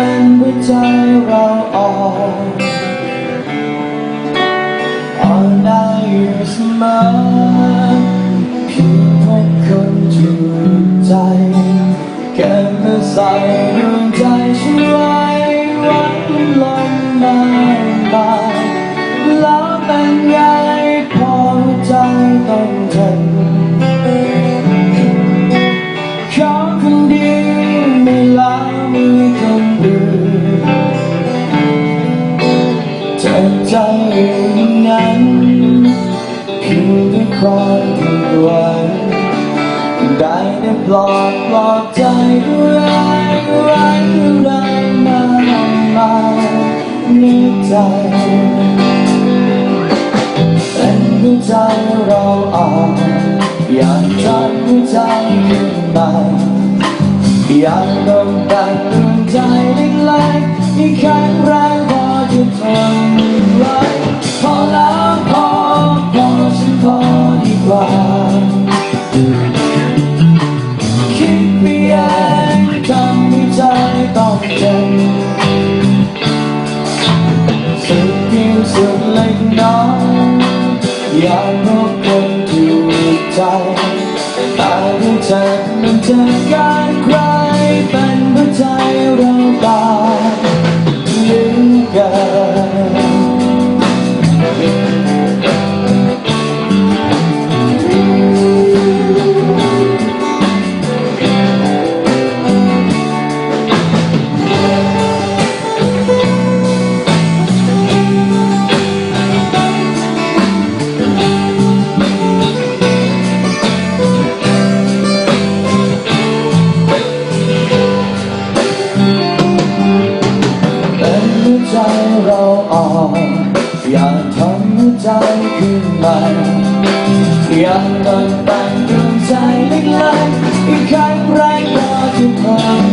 เป็นหัวใจเราอ่อนอ่อนได้อยู่เสมอเพียงเพราะคนจูงใจแค่เมื่อใส่ดวงใจฉันไว้หวังลมมาบายแล้วเป็นไงพอหัวใจต้องทน งด้วยความผิดหวังได้แต่ปลอบปลอบใจรักรักรักมามาในใจเป็นหัวใจเราอ่อนอยากจับหัวใจขึ้นมาอยากลงดันดวงใจเล็กๆอีกครั้งแรก อยากพบคนถูกใจตาดูเธอมันจะการใครเป็นหัวใจเราตายหลือกัน ใจขึ้นมาอยากตกแต่งดวงใจเล็กๆอีกครั้งแรกพอจะทน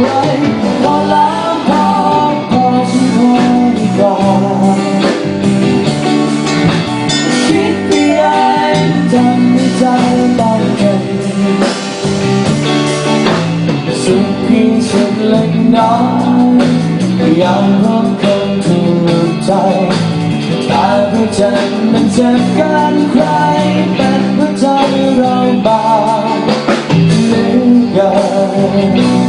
ไว้พอแล้วพอพอฉันพอดีกว่าคิดไปเองทำให้ใจต้องเจ็บสุดเพียงสุดเล็กน้อยอยากพบคนถู บางเล่นกัน